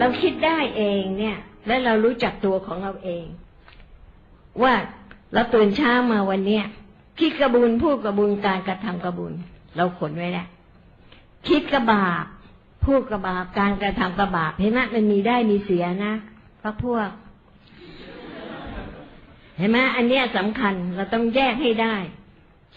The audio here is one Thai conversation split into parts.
เราคิดได้เองเนี่ย และเรารู้จักตัวของเราเอง ว่าเราตื่นเช้ามาวันเนี้ยคิดกระบุญพูดกระบุญการกระทำกระบุญ เราขนไว้แล้วคิดกระบาปพูดกระบาปการกระทำกระบาปเห็นไหมมันมีได้มีเสียนะพระพวก เห็นไหมอันเนี้ยสำคัญเราต้องแยกให้ได้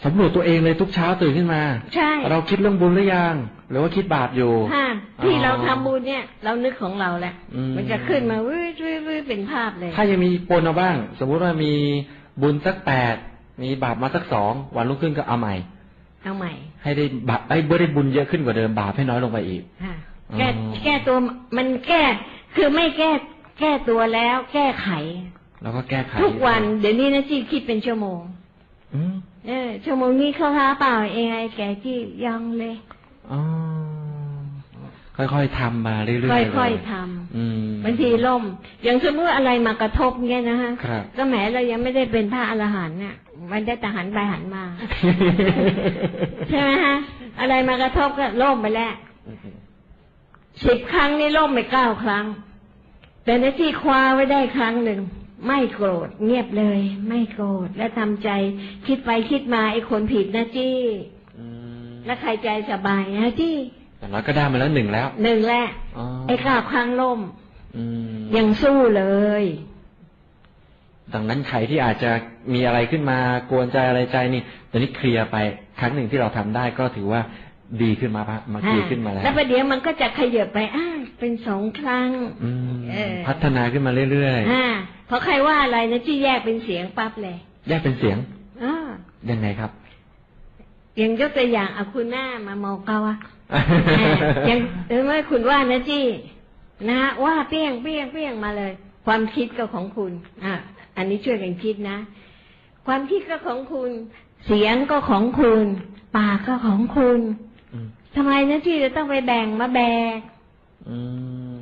สำรวจตัวเองเลยทุกเช้าตื่นขึ้นมา ใช่ เราคิดเรื่องบุญหรือยัง หรือว่าคิดบาปอยู่ถ้าที่อ๋อเราทำบุญเนี่ย เรานึกของเราแหละอืมมันจะขึ้นมาวิววิววิวเป็นภาพเลย ถ้ายังมีปนเอาบ้าง สมมุติว่ามีบุญสักแปด มีบาปมาสักสอง วันรุ่งขึ้นก็เอาใหม่ เอาใหม่ ให้ได้บาปไอ้ยไม่ได้บุญเยอะขึ้นกว่าเดิมบาปให้น้อยลงไปอีกค่ะอ๋อแก้แก้ตัวมันแก้ คือไม่แก้แก้ตัวแล้ว แก้ไข แล้วก็แก้ไข ทุกวัน เดี๋ยวนี้นะจีคิดเป็นชั่วโมง อืม เออชั่วโมงนี้เข้าท้าเปล่าเองไอ้แกที่ยังเลยอ๋อค่อยๆทำมาเรื่อยๆค่อยเลๆทำอืมบางทีล่ม อย่างสมมติอะไรมากระทบเงี้ยนะฮะครับก็แหมเรายังไม่ได้เป็นพระอรหันต์เนี่ยมันได้แต่หันไปหันมา ใช่ไหมฮะ อะไรมากระทบก็ล่มไปแล้วสิบครั้งนี่ล่มไปเก้าครั้ง แต่ในที่คว้าไว้ได้ครั้งหนึ่ง ไม่โกรธ เงียบเลย ไม่โกรธและทำใจ คิดไปคิดมาไอ้คนผิดนะจี้อืมและใครใจสบายนะจี้อย่างน้อยก็ได้มาแล้วหนึ่งแล้วหนึ่งแหละอ๋อไอ้เก้าครั้งล่มอืมยังสู้เลย ดังนั้นใครที่อาจจะมีอะไรขึ้นมากวนใจอะไรใจนี่ตอนนี้เคลียร์ไป ครั้งหนึ่งที่เราทำได้ก็ถือว่า ดีขึ้นมาปะมาดีขึ้นมาแล้วแล้วประเดี๋ยวมันก็จะขยับไปอ้าเป็นสองครั้งอืมเออพัฒนาขึ้นมาเรื่อยอ่าพอใครว่าอะไรนะที่แยกเป็นเสียงปั๊บเลยๆแยกเป็นเสียงอ่ายังไงครับ อย่างยกตัวอย่างเอาคุณหน้ามามองเขาอะอ่าอย่างเออเมื่อคุณว่านะจี้นะฮะว่าเปี้ยงเปี้ยงเปี้ยงมาเลย ความคิดก็ของคุณ อ่าอันนี้ช่วยกันคิดนะ ความคิดก็ของคุณ เสียงก็ของคุณ ปากก็ของคุณอืม ทำไมนะที่จะต้องไปแบ่งมาแบกอื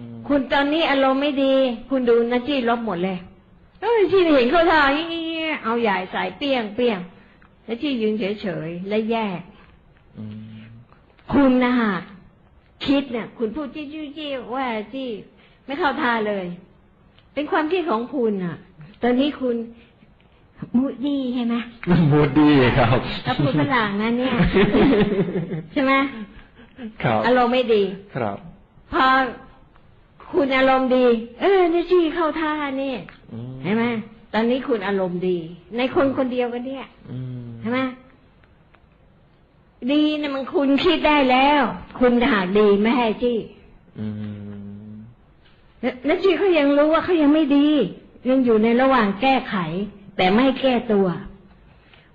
มคุณตอนนี้อารมณ์ไม่ดี คุณดูนะจี้ลบหมดเลยเอ้ยที่เห็นเขาทำอย่างนี้เอาใหญ่ใส่เปี้ยงเปี้ยงแล้วที่ยืนเฉยๆและแยกอืมคุณนะฮะคิดเนี่ย คุณพูดจี้จี้จี้ว่าจี้ไม่เข้าท่าเลย เป็นความคิดของคุณอะ ตอนนี้คุณ มูดดีใช่ไหมมูดดีครับแล้วพูดฝรั่งนะเนี่ย ใช่ไหมครับอารมณ์ไม่ดีครับ พอคุณอารมณ์ดี เออนี่จี้เข้าท่านี่อืเห็นไหมตอนนี้คุณอารมณ์ดี ในคนคนเดียวกันเนี่ยอืมใช่ไหมดีนะมันคุณคิดได้แล้ว คุณหากดีไม่ให้จี้อืมแล้วแล้วจี้เขายังรู้ว่าเขายังไม่ดี ยังอยู่ในระหว่างแก้ไข แต่ไม่แก้ตัว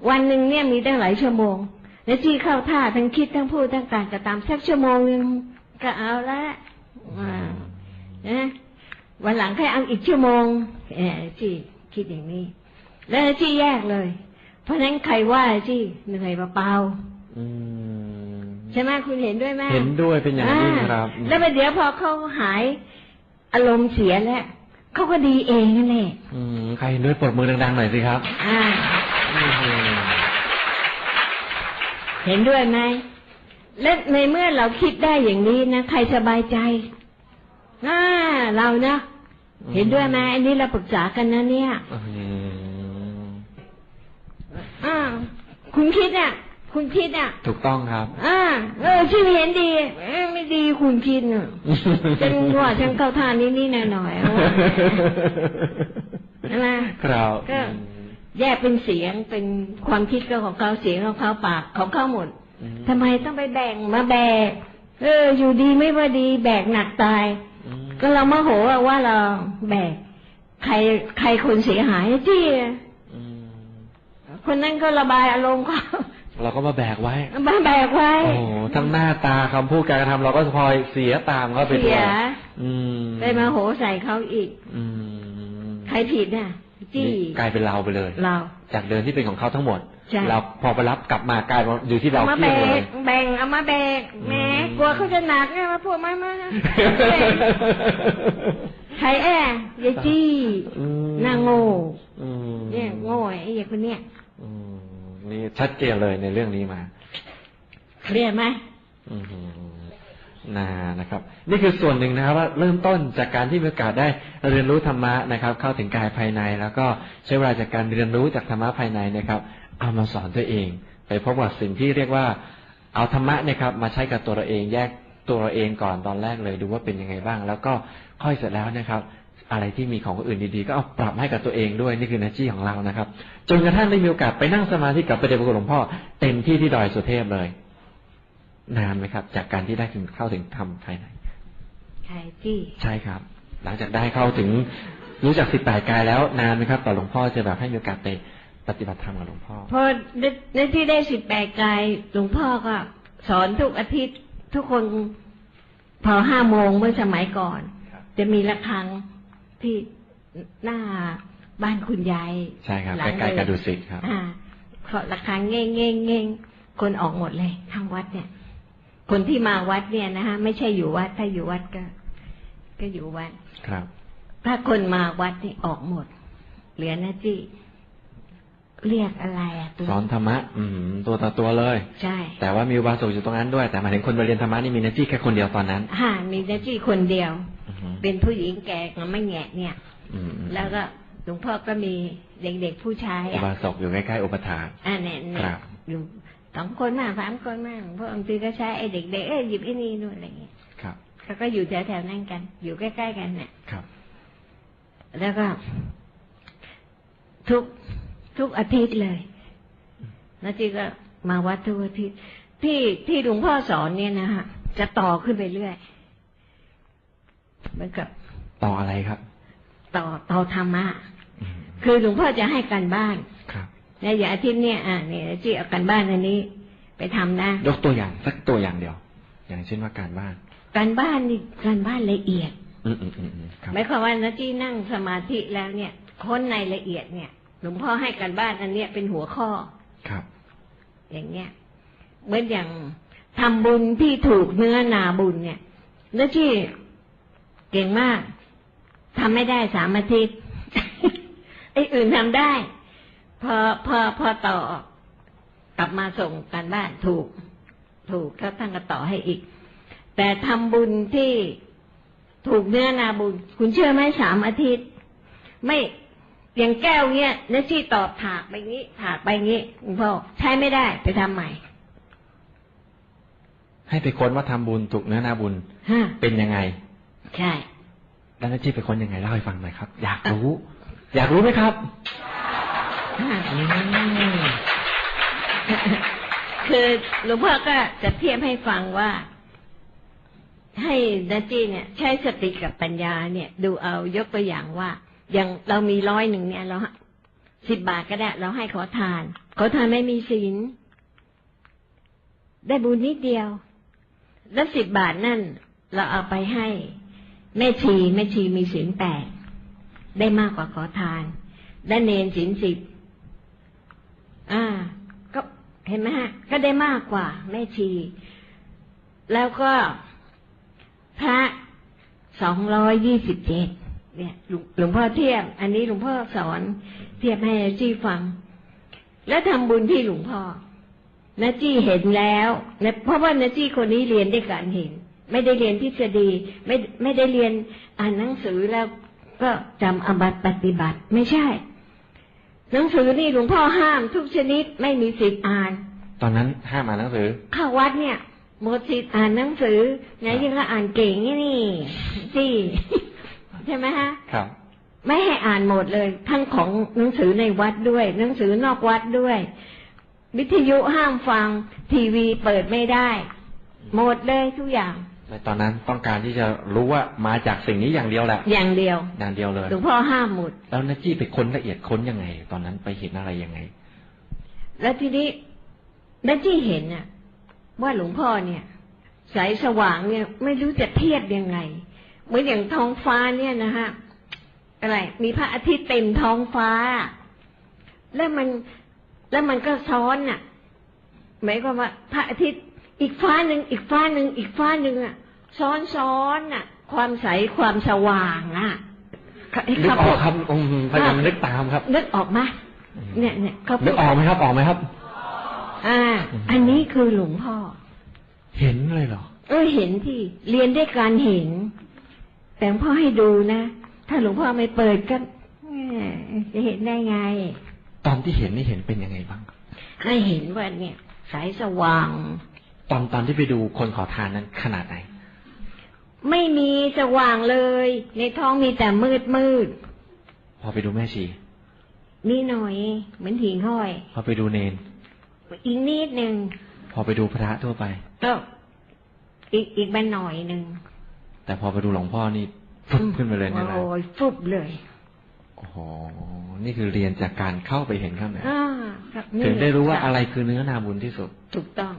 วันหนึ่งเนี่ยมีตั้งหลายชั่วโมง แล้วจี้เข้าท่าทั้งคิดทั้งพูดทั้งการกระทำสักชั่วโมงหนึงก็เอาละอ่านะวันหลังแค่เอาอีกชั่วโมงเออจี้คิดอย่างนี้ แล้วจี้แยกเลย เพราะฉะนั้นใครว่าจี้เหนื่อยเปล่าอืมๆใช่ไหมคุณเห็นด้วยไหมเห็นด้วยเป็นอย่างยิ่งครับอ่าแล้วประเดี๋ยวพอเขาหายอารมณ์เสียแล้ว เขาก็ดีเองนั่นแหละอืมใครเห็นด้วยปรบมือดังๆหน่อยสิครับอ่าอืมเห็นด้วยไหมและในเมื่อเราคิดได้อย่างนี้นะใครสบายใจอ่าเรานะเห็นด้วยไหมอันนี้เราปรึกษากันนะเนี่ยอืมอ่าคุณคิดอะ คุณคิดอะ ถูกต้องครับอ่าเออชื่อเห็นดีเอ้ยไม่ ดีคุณคิดอะฉันว่าฉันเข้าทานนี้นี่หน่อยๆเอาว่าใช่ไหมครับก็แยกเป็นเสียงเป็นความคิดก็ของเขาเสียงของเขาปากของเขาหมดอืมทำไมต้องไปแบ่งมาแบกเออ อยู่ดีไม่ว่าดี แบกหนักตายอืมก็เราโมโหอะว่าเราแบกใครใครคนเสียหายที่อืมคนนั้นก็ระบายอารมณ์เขา เราก็มาแบกไว้มาแบกไว้โอ้โหทั้งหน้าตาคำพูดการกระทำเราก็พลอยเสียตามเขาไปด้เสีวยยอืมไปมาโหใส่เขาอีก อืมใครผิดน่ะจี้นี่กลายเป็นเราไปเลยเราจากเดิมที่เป็นของเขาทั้งหมดใช่เราพอไปรับกลับมากลายเป็นอยู่ที่เราเอามาเที่แบยงเลยกแบ่งเอามาแบกแหมอืมกลัวเขาจะหนักไงมาพูดมามามาใครแอ่ยายจี้อืมหน้าโง่อืมเนี่ยโง่ไอ้ยายคนเนี้ยอืม นี่ชัดเจนเลยในเรื่องนี้มาเครียดไหมอืมนานะครับ นี่คือส่วนหนึ่งนะครับ ว่าเริ่มต้นจากการที่มีโอกาสได้เรียนรู้ธรรมะนะครับ เข้าถึงกายภายใน แล้วก็ใช้เวลาจากการเรียนรู้จากธรรมะภายในนะครับ เอามาสอนตัวเอง ไปพบกับสิ่งที่เรียกว่า เอาธรรมะเนะครับ มาใช้กับตัวเราเองแยกตัวเราเองก่อนตอนแรกเลย ดูว่าเป็นยังไงบ้าง แล้วก็ค่อยเสร็จแล้วนะครับ อะไรที่มีของคนอื่นดีๆ ก็เอาปรับให้กับตัวเองด้วยนี่คือหน้าที่ของเรานะครับ จนกระทั่งได้มีโอกาสไปนั่งสมาธิกับพระเดชพระคุณหลวงพ่อเต็มที่ที่ดอยสุเทพเลย นานไหมครับ จากการที่ได้ถึงเข้าถึงธรรมภายในใช่ที่ใช่ครับ หลังจากได้เข้าถึงรู้จักสิบแปดกายแล้วนานไหมครับต่อหลวงพ่อจะแบบให้มีโอกาสไปปฏิบัติธรรมกับหลวงพ่อพอได้ได้ที่ได้สิบแปดกายหลวงพ่อก็ สอนทุกอาทิตย์ทุกคนพอห้าโมงเมื่อสมัยก่อนครับจะมีระฆัง ที่หน้าบ้านคุณยายใช่ครับหลัใกล้ๆกระเดุสิตครับ อ่าเคาะระฆังเง่งเง่งเง่งคนออกหมดเลยทั้งวัดเนี่ย คนที่มาวัดเนี่ยนะฮะไม่ใช่อยู่วัด ถ้าอยู่วัดก็ ก็อยู่วัดครับ ถ้าคนมาวัดนี่ออกหมด เหลือนะจีเรียกอะไรอะตัวสอนธรรมะ อืม ตัวต่อตัวเลย ใช่ แต่ว่ามีอุบาสกอยู่ตรงนั้นด้วย แต่หมายถึงคนไปเรียนธรรมะนี่มีหน้าที่แค่คนเดียวตอนนั้นห่ามีนะจีคนเดียวอือฮึ เป็นผู้หญิงแก่ก็ไม่แงะเนี่ยอืมแล้วก็หลวงพ่อก็มีเด็กๆผู้ชายอุอะบาสกอยู่ใกล้ๆอุปถากอ่าเนี่ยเนี่ยครับอยู่สองคนมากสามคนมากหลวงพ่อบางทีก็ใช้ไอ้เด็กๆเอ้ยหยิบไอ้นี่นู่นอะไรอย่างเงี้ยครับเขาก็อยู่แถวๆนั่นกัน อยู่ใกล้ๆกันเนี่ยครับ แล้วก็ ทุกทุกอาทิตย์เลยแล้วจีก็มาวัดทุกอาทิตย์ที่ที่หลวงพ่อสอนเนี่ยนะฮะจะต่อขึ้นไปเรื่อย เหมือนกับต่ออะไรครับ ต่อต่อธรรมะอืมคือหลวงพ่อจะให้การบ้านครับในอย่างอาทิตย์เนี่ยอ่าเนี่ยจีเอาการบ้านอันนี้ ไปทำนะยกตัวอย่างสักตัวอย่างเดียว อย่างเช่นว่าการบ้าน การบ้านนี่การบ้านละเอียดอืมอืมอืมอืมครับหมายความว่านะจีนั่งสมาธิแล้วเนี่ย ค้นในละเอียดเนี่ยหลวงพ่อให้การบ้านอันเนี้ยเป็นหัวข้อครับ อย่างเงี้ยเหมือนอย่างทำบุญที่ถูกเนื้อนาบุญเนี่ยแล้วที่ เก่งมากทำไม่ได้สามอาทิตย์ไอ้อื่นทำได้ พอพอพอต่อกลับมาส่งการบ้านถูก ถูกแล้วท่านก็ต่อให้อีก แต่ทำบุญที่ถูกเนื้อนาบุญ คุณเชื่อไหมสามอาทิตย์ ไม่อย่างแก้วเนี้ยนชี่ตอบถากไปงี้ ถากไปงี้หลวงพ่อใช้ไม่ได้ไปทำใหม่ ให้ไปค้นว่าทำบุญถูกเนื้อนาบุญฮะเป็นยังไง ใช่แล้วหน้าที่ไปค้นยังไงเล่าให้ฟังหน่อยครับ อยากรู้ อยากรู้ไหมครับฮะอืมคือหลวงพ่อก็จะเทียบให้ฟังว่า ให้ดัจีเนี่ย ใช้สติกับปัญญาเนี่ย ดูเอายกตัวอย่างว่า อย่างเรามีร้อยหนึ่งเนี่ย เราสิบบาทก็ได้ เราให้ขอทาน ขอทานไม่มีศีลได้บุญนิดเดียว แล้วสิบบาทนั่น เราเอาไปให้ แม่ชีแม่ชีมีศีลแปดได้มากกว่าขอทาน ได้เนนศีลสิบอ่า ก็เห็นไหมฮะ ก็ได้มากกว่า แม่ชี แล้วก็พระสองร้อยยี่สิบเจ็ดเนี่ยหลวงหลวงพ่อเทียบ อันนี้หลวงพ่อสอนเทียบให้จี้ฟัง แล้วทำบุญที่หลวงพ่อนาจี้เห็นแล้วนะเพราะว่านาจี้คนนี้เรียนด้วยการเห็น ไม่ได้เรียนทฤษฎีไม่ไม่ได้เรียนอ่านหนังสือแล้วก็จำอบัตปฏิบัติ ไม่ใช่ หนังสือนี่หลวงพ่อห้ามทุกชนิดไม่มีสิทธิ์อ่าน ตอนนั้นห้ามอ่านหนังสือเข้าวัดเนี่ยหมดสิทธิ์อ่านหนังสือไงยังก็อ่านเก่งนี่นี่จีใช่ไหมฮะครับ ไม่ให้อ่านหมดเลย ทั้งของหนังสือในวัดด้วย หนังสือนอกวัดด้วย วิทยุห้ามฟังทีวีเปิดไม่ได้ หมดเลยทุกอย่าง ในตอนนั้นต้องการที่จะรู้ว่ามาจากสิ่งนี้อย่างเดียวแหละ อย่างเดียว อย่างเดียวเลยหลวงพ่อห้ามหมด แล้วนาจี้ไปค้นละเอียดค้นยังไง ตอนนั้นไปเห็นอะไรยังไง แล้วทีนี้นันที่เห็นน่ะ ว่าหลวงพ่อเนี่ยสายสว่างเนี่ย ไม่รู้จะเทียบยังไง เหมือนอย่างท้องฟ้าเนี่ยนะฮะอะไร มีพระอาทิตย์เต็มท้องฟ้า แล้วมันแล้วมันก็ซ้อนน่ะหมายความว่าพระอาทิตย์ อีกฟ้าหนึ่งอีกฟ้าหนึ่งอีกฟ้าหนึ่งอะ ซ้อนซ้อนน่ะ ความใสความสว่างอะนึกออกครับอืมพยายามนึกตามครับ นึกออกไหมเนี่ยเนี่ยเขาพูนึดกออกไหมครับออกไหมครับ อ่า อันนี้คือหลวงพ่อ เห็นเลยเหรอเออเห็นที่เรียนด้วยการเห็น แต่หลวงพ่อให้ดูนะ ถ้าหลวงพ่อไม่เปิดก็แหมจะเห็นได้ไง ตอนที่เห็นนี่เห็นเป็นยังไงบ้างให้เห็นว่าเนี่ย สายสว่าง ตอนตอนที่ไปดูคนขอทานนั้นขนาดไหน ไม่มีสว่างเลย ในท้องมีแต่มืดมืด พอไปดูแม่ชีนี่หน่อย เหมือนหิ่งห้อย พอไปดูเนน อีกนิดหนึ่ง พอไปดูพระทั่วไป ก็อีกอีกบันหน่อยหนึ่ง แต่พอไปดูหลวงพ่อนี่ฟุบขึ้นมาเลยนะโอ้ยฟุบเลย โอ้โห นี่คือเรียนจากการเข้าไปเห็นข้างในอ่าครับนี่ถึงได้รู้ว่าอะไรคือเนื้อนาบุญที่สุด ถูกต้อง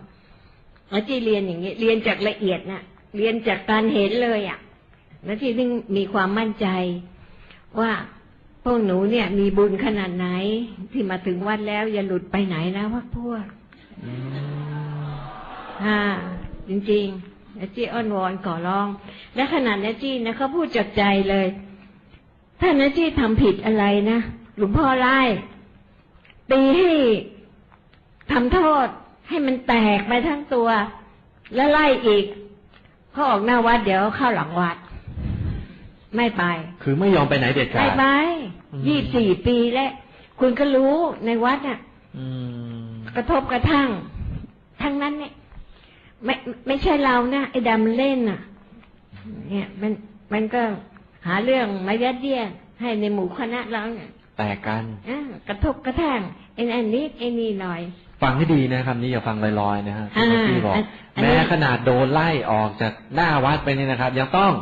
แล้วที่เรียนอย่างนี้ เรียนจากละเอียดน่ะ เรียนจากการเห็นเลยอะ แล้วที่ถึงมีความมั่นใจว่าพวกหนูเนี่ย มีบุญขนาดไหน ที่มาถึงวัดแล้ว อย่าหลุดไปไหนนะพวกพวกอ่าจริงๆนะจี้อ้อนวอนขอร้อง และขนาดนะจี้นะเขาพูดจากใจเลย ถ้านะจี้ทำผิดอะไรนะหลวงพ่อไล่ตีให้ทำโทษ ให้มันแตกไปทั้งตัว แล้วไล่อีกเขาออกหน้าวัดเดี๋ยวเข้าหลังวัด ไม่ไป คือไม่ยอมไปไหนเด็ดขาไม่ดไปอืมยี่สี่ปีแล้วคุณก็รู้ในวัดน่ะอืมกระทบกระทั่ง ทั้งนั้นเนี่ย ไม่ไม่ใช่เรานะไอ้ดำเล่นน่ะ เนี่ย มันมันก็หาเรื่องมายัดเยียดให้ในหมู่คณะเราเนี่ยแตกกันอ่ากระทบกระทั่งไอ้นั่นนิดไอ้นี่หน่อย ฟังให้ดีนะคำนี้อย่าฟังลอยๆนะฮะที่หลวงพี่บอกอ่าอันนี้แม้ขนาดโดนไล่ออกจากหน้าวัดไปนี่นะครับ ยังต้อง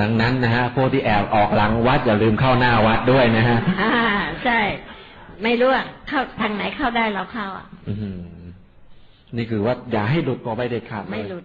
ดังนั้นนะฮะพวกที่แอบออกหลังวัดอย่าลืมเข้าหน้าวัดด้วยนะฮะอ่าใช่ ไม่รู้อะเข้าทางไหนเข้าได้เราเข้าอะอื้อหือนี่คือว่าอย่าให้หลุดออกไปเด็ดขาดเลยไม่หลุด